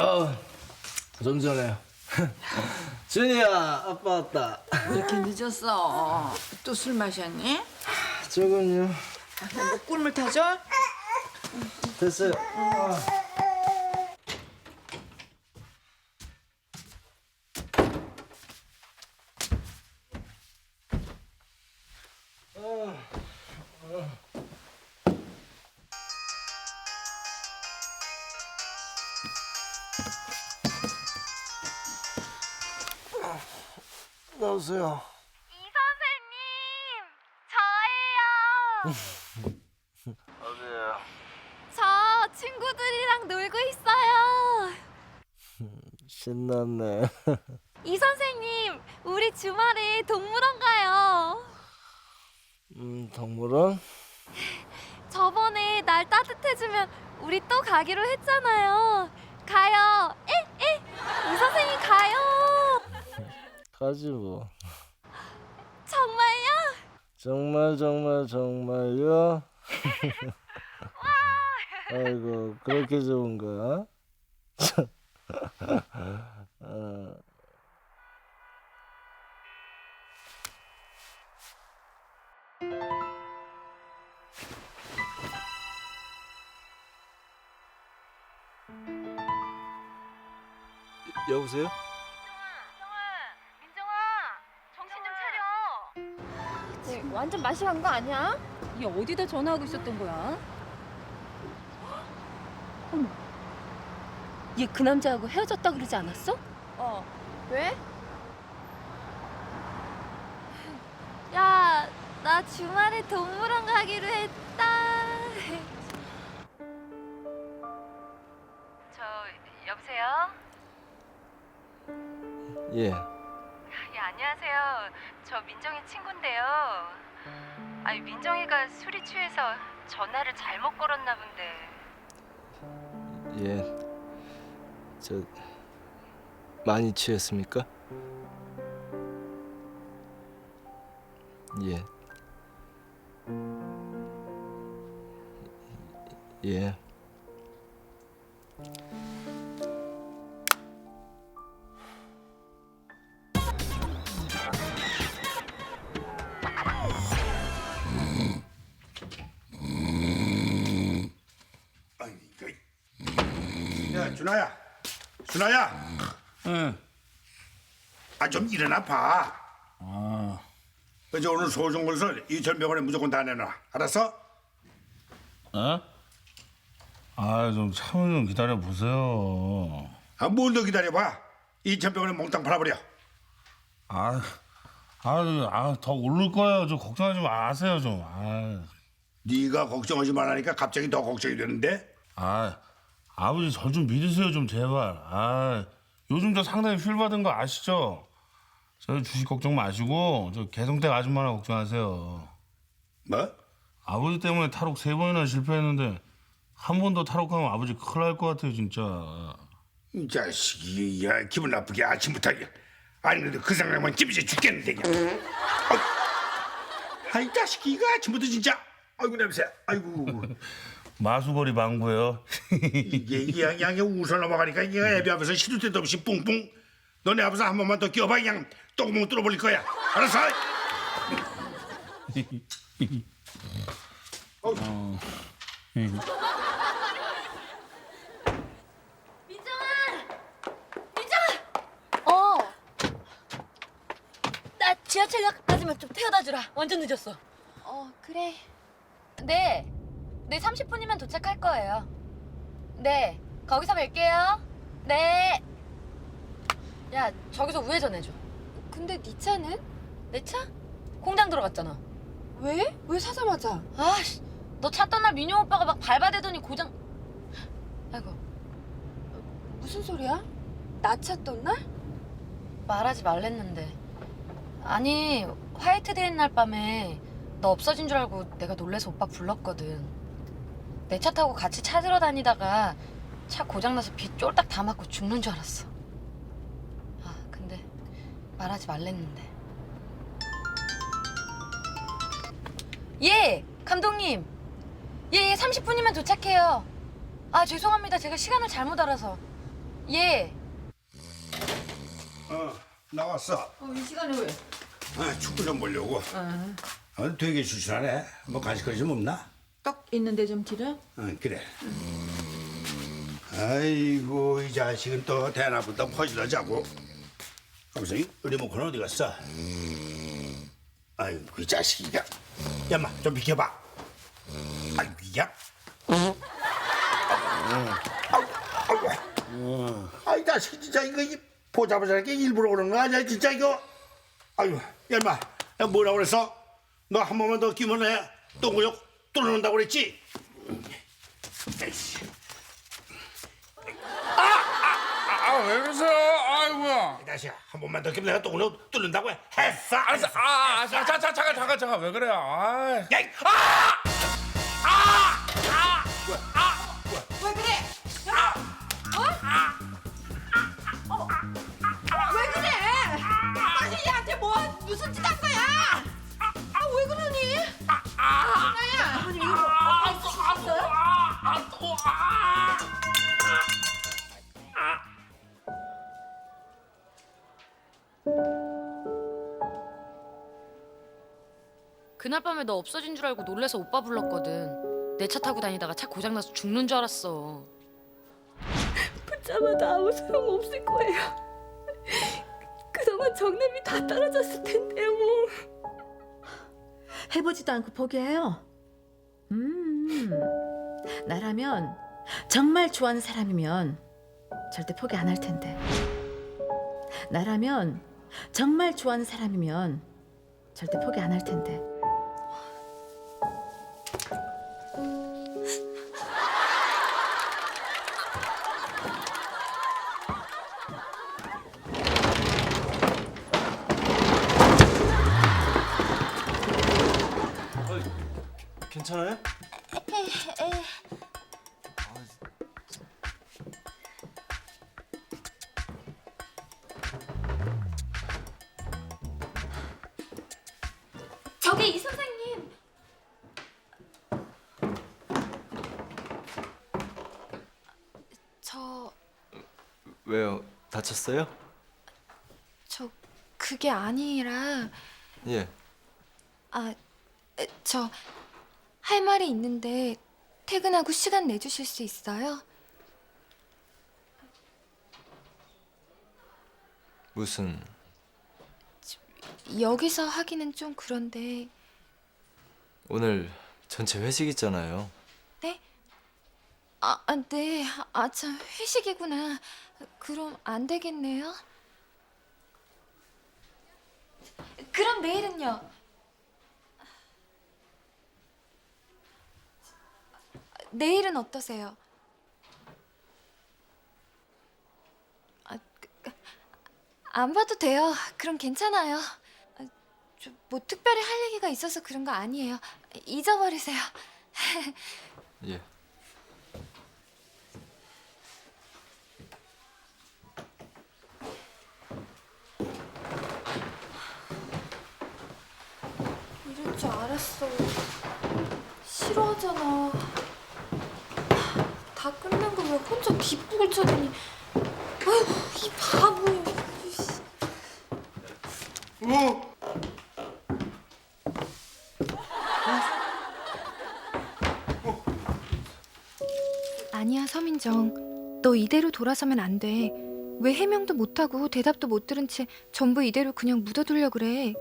아, 좀 전에요. 준이야, 아빠 왔다. 이렇게 늦었어. 또 술 마셨니? 조금요. 뭐 꿀물 타줘? 됐어요. 나오세요. 이 선생님, 저예요. 어디에요? 저 친구들이랑 놀고 있어요. 신났네. 이 선생님, 우리 주말에 동물원 가요. 음, 동물원? 저번에 날 따뜻해지면 우리 또 가기로 했잖아요. 가요. 에? 에? 이 선생님 가요. 가지 뭐. 정말요? 정말 정말 정말요? 아이고 그렇게 좋은 거야? 어, 여보세요? 완전 맛이 간 거 아니야? 얘 어디다 전화하고 있었던 거야? 어머, 얘 그 남자하고 헤어졌다 그러지 않았어? 어. 왜? 야, 나 주말에 동물원 가기로 했다. 저 여보세요? 예. 예 안녕하세요. 저 민정이 친구인데요. 아니 민정이가 술이 취해서 전화를 잘못 걸었나 본데. 예. 저 많이 취했습니까? 예. 예. 야, 준아야. 준아야. 응. 아, 좀 일어나 봐. 아, 그저 오늘 소중 것을 이천병원에 무조건 다 내놔. 알았어? 어? 아, 좀 참을 좀 기다려 보세요. 아, 뭘 더 기다려봐. 이천병원에 몽땅 팔아버려. 아, 아, 아, 더 오를 거예요. 좀 걱정하지 마세요, 좀. 아, 네가 걱정하지 말라니까 갑자기 더 걱정이 되는데. 아, 아버지 절 좀 믿으세요, 좀 제발. 아, 요즘 저 상당히 휠 받은 거 아시죠? 저 주식 걱정 마시고 저 개성댁 아줌마나 걱정하세요. 뭐? 아버지 때문에 탈옥 세 번이나 실패했는데 한 번 더 탈옥하면 아버지 큰일 날 것 같아요, 진짜. 이 자식이 야 기분 나쁘게 아침부터 야. 아니 그래도 그 생각만 찝이지 죽겠는데 그냥. 아이, 아이 자식이 이거 아침부터 진짜. 아이고 냄새. 아이고 마수거리 망구예요. 이게 이 양- 양이 웃어 넘어가니까 얘가 애비 앞에서 시도 때도 없이 뿡뿡. 너네 앞에서 한 번만 더 끼워봐 그냥 똥구멍 뚫어버릴 거야. 알았어? 어. 나 지하철역까지만 좀 태워다 주라. 완전 늦었어. 어, 그래. 네. 네, 30분이면 도착할 거예요. 네. 거기서 뵐게요. 네. 야, 저기서 우회전 해줘. 근데 네 차는 내 차? 공장 들어갔잖아. 왜? 왜 사자마자? 아씨, 너 차 떠날 민용 오빠가 막 밟아대더니 고장. 아이고, 무슨 소리야? 나 차 떴날 말하지 말랬는데. 아니, 화이트데이 날 밤에 너 없어진 줄 알고 내가 놀래서 오빠 불렀거든. 내 차 타고 같이 찾으러 다니다가 차 고장나서 비 쫄딱 다 맞고 죽는 줄 알았어. 아, 근데 말하지 말랬는데. 예, 감독님. 예, 예, 30분이면 도착해요. 아, 죄송합니다. 제가 시간을 잘못 알아서. 예. 어 나왔어. 어, 이 시간에 왜? 아, 축구 좀 보려고. 어, 되게 출출하네. 뭐 간식거리 좀 없나? 떡 있는데 좀 드려? 어, 그래. 아이고 이 자식은 또 대낮부터 퍼질러 자고. 감성이 리모컨 어디 갔어? 아이고 이 자식이가. 야마 좀 비켜봐. 아이고 야. 아이 자식 진짜 이거 이 보자마자 이게 일부러 그런 거 아니야 진짜 이거. 아이고 야마 야 뭐라 그랬어? 너 한 번만 더 끼면 해 똥구역 뚫어놓는다고 그랬지? 에이씨. 아 왜 그러세요? 아이고야. 다시 한 번만 더 끼면 내가 똥구역 뚫는다고 했어. 알았어. 아, 아, 자, 자, 자, 잠깐, 잠깐, 잠깐. 왜 그래요? 아, 야, 이- 아! 왜 그래? 어? 왜 그래? 아니 얘한테 뭐 무슨 짓 한 그날 밤에 너 없어진 줄 알고 놀래서 오빠 불렀거든. 내 차 타고 다니다가 차 고장나서 죽는 줄 알았어. 붙자마자 아무 소용 없을 거예요. 그동안 정nem이 다 떨어졌을 텐데요. 해보지도 않고 포기해요. 음, 나라면 정말 좋아하는 사람이면 절대 포기 안 할 텐데. 나라면 정말 좋아하는 사람이면 절대 포기 안 할 텐데. 괜찮아요? 저기 이 선생님. 저, 왜요? 다쳤어요? 저 그게 아니라 예. 아, 저 할 말이 있는데 퇴근하고 시간 내주실 수 있어요? 무슨 여기서 하기는 좀 그런데 오늘 전체 회식 있잖아요. 네? 아, 아, 네. 아, 참 회식이구나. 그럼 안 되겠네요. 그럼 내일은요? 내일은 어떠세요? 아, 그, 그, 안 봐도 돼요. 그럼 괜찮아요. 아, 저 뭐 특별히 할 얘기가 있어서 그런 거 아니에요. 잊어버리세요. 예. 이럴 줄 알았어. 싫어하잖아. 다 끝난 걸왜 혼자 뒷북을 쳐다니. 아이고, 이 바보. 씨. 아니야, 서민정. 너 이대로 돌아서면 안 돼. 왜 해명도 못하고 대답도 못 들은 채 전부 이대로 그냥 묻어두려 그래.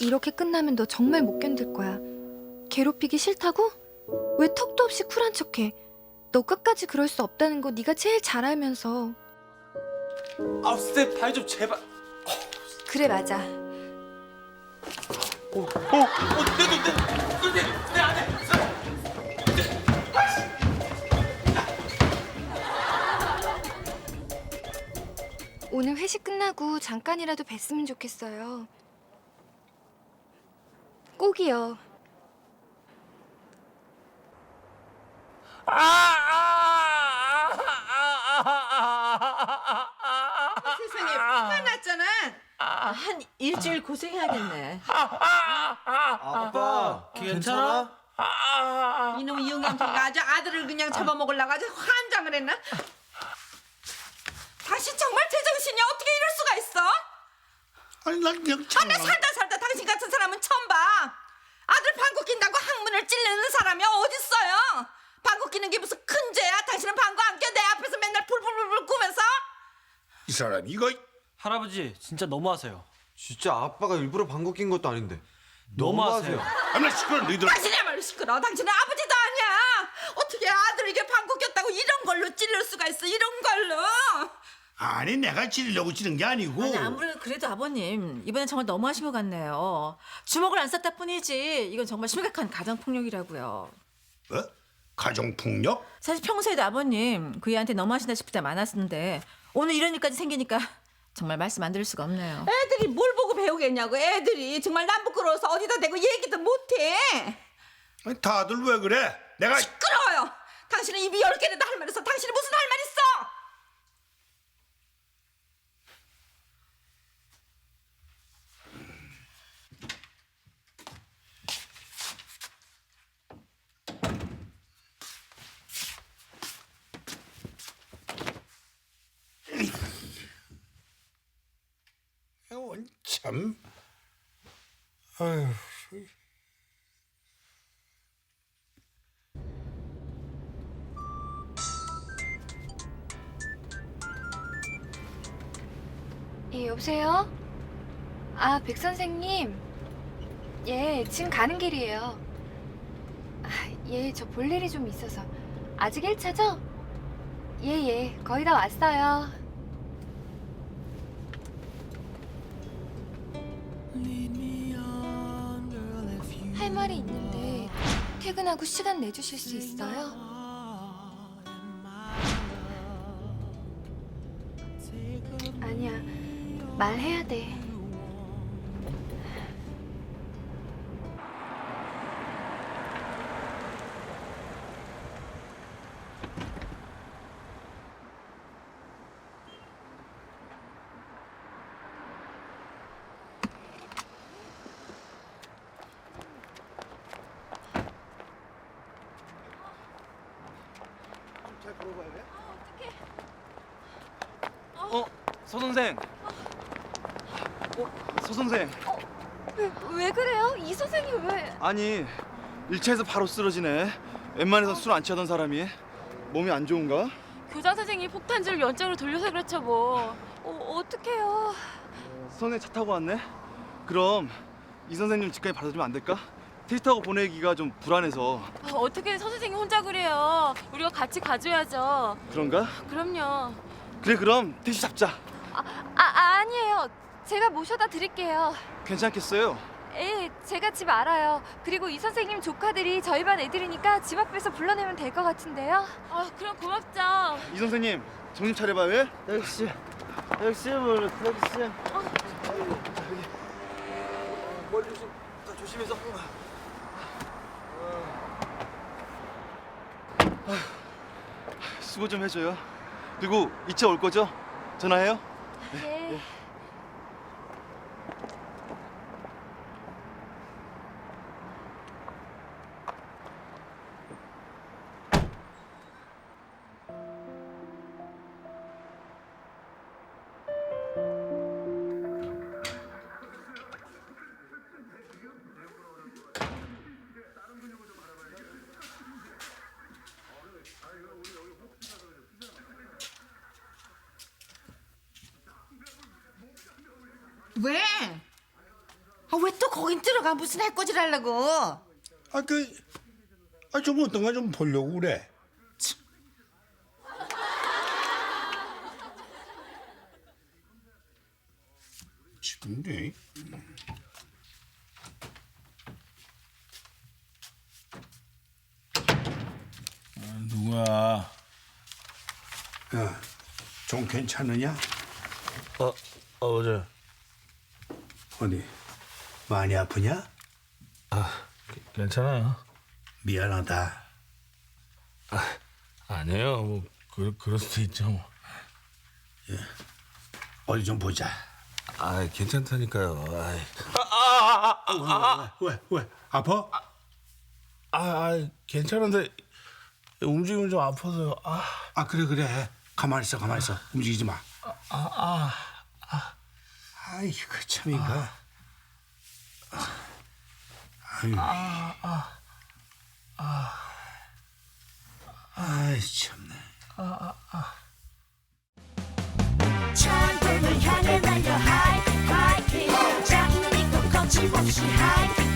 이렇게 끝나면 너 정말 못 견딜 거야. 괴롭히기 싫다고? 왜 턱도 없이 쿨한 척해? 너 끝까지 그럴 수 없다는 거 네가 제일 잘 알면서. 아, 스텝 발좀 제발. 그래 맞아. 어, 어, 내 눈, 내, 내, 내 안에. 오늘 회식 끝나고 잠깐이라도 뵀으면 좋겠어요. 꼭이요. 세상에 화가 났잖아. 한 일주일 고생하겠네. 아빠 괜찮아? 이놈 이영감탱이가 아주 아들을 그냥 잡아먹으려고 아주 환장을 했나? 당신 정말 제정신이 어떻게 이럴 수가 있어? 아니 난 그냥 아, 참. 나 살다 살다 당신 같은 사람은 처음 봐. 아들 방구 낀다고 항문을 찌르는 사람이 어딨어요? 방구 끼는 게 무슨 큰 죄야? 당신은 방구 안 껴? 내 앞에서 맨날 불불불불 꾸면서? 이 사람 이거 할아버지 진짜 너무하세요. 진짜 아빠가 일부러 방구 낀 것도 아닌데. 너무하세요. 아나 시끄러 너희들. 당신이야말로 시끄러. 당신은 아버지도 아니야. 어떻게 아들에게 방구 꼈다고 이런 걸로 찌를 수가 있어? 이런 걸로? 아니 내가 찌르려고 찌른 게 아니고. 아니 아무래도 그래도 아버님 이번엔 정말 너무하신 것 같네요. 주먹을 안 쐈다 뿐이지 이건 정말 심각한 가정 폭력이라고요. 어? 가정 폭력? 사실 평소에도 아버님 그 애한테 너무하신다 싶을 때 많았는데 오늘 이런 일까지 생기니까 정말 말씀 안 드릴 수가 없네요. 애들이 뭘 보고 배우겠냐고. 애들이 정말 남 부끄러워서 어디다 대고 얘기도 못해. 아니, 다들 왜 그래? 내가 시끄러워요. 당신은 입이 열 개라도 할 말 있어. 당신이 무슨 할 말 있어? 어, 참. 아휴. 예, 여보세요? 아, 백 선생님. 예, 지금 가는 길이에요. 아, 예, 저 볼 일이 좀 있어서. 아직 1차죠? 예, 예, 거의 다 왔어요. 할 말이 있는데 퇴근하고 시간 내주실 수 있어요? 아니야, 말해야 돼. 어, 서 선생. 어, 서 선생. 왜, 왜 그래요? 이 선생님 왜? 아니, 1차에서 바로 쓰러지네. 웬만해선 술 안 취하던 사람이 몸이 안 좋은가? 교장 선생님이 폭탄주를 연장으로 돌려서 그렇죠 뭐. 어, 어떡해요. 선생 차 타고 왔네. 그럼 이 선생님 집까지 받아주면 안 될까? 택시 타고 보내기가 좀 불안해서 아, 어떻게 서 선생님 혼자 그래요? 우리가 같이 가줘야죠. 그런가? 그럼요. 그래 그럼 택시 잡자. 아, 아 아니에요. 제가 모셔다 드릴게요. 괜찮겠어요? 예, 제가 집 알아요. 그리고 이 선생님 조카들이 저희 반 애들이니까 집 앞에서 불러내면 될 것 같은데요. 아, 그럼 고맙죠. 이 선생님 정신 차려봐요. 예? 택시, 택시 뭘 택시. 멀리 좀다 조심해서. 수고 좀 해줘요. 그리고 이차 올 거죠? 전화해요. 네. 왜? 아, 왜 또 거긴 들어가 무슨 해코지 하려고? 아 그. 아 좀 어떤 거좀 보려고 그래. 싶은데. 누구야? 야, 좀 괜찮으냐? 어, 어제 어디 많이 아프냐? 괜찮아요. 미안하다. 아니에요. 뭐 그, 그럴 수도 있죠. 뭐. 어디 좀 보자. 아, 괜찮다니까요. 아이. 왜, 왜, 왜? 아파? 아, 아 괜찮은데 움직이면 좀 아파서요. 아, 아 그래 그래 가만히 있어 가만히 있어 움직이지 마 아, 아. 아 아이 그 참인가. 아. 아유. 아, 아, 아. 아이 참네. 아, 아, 아. 천국을 향해 달려 하이 하이킥 하이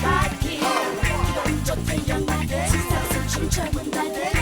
하이 운전 태양나게 세상을 춤추는 날들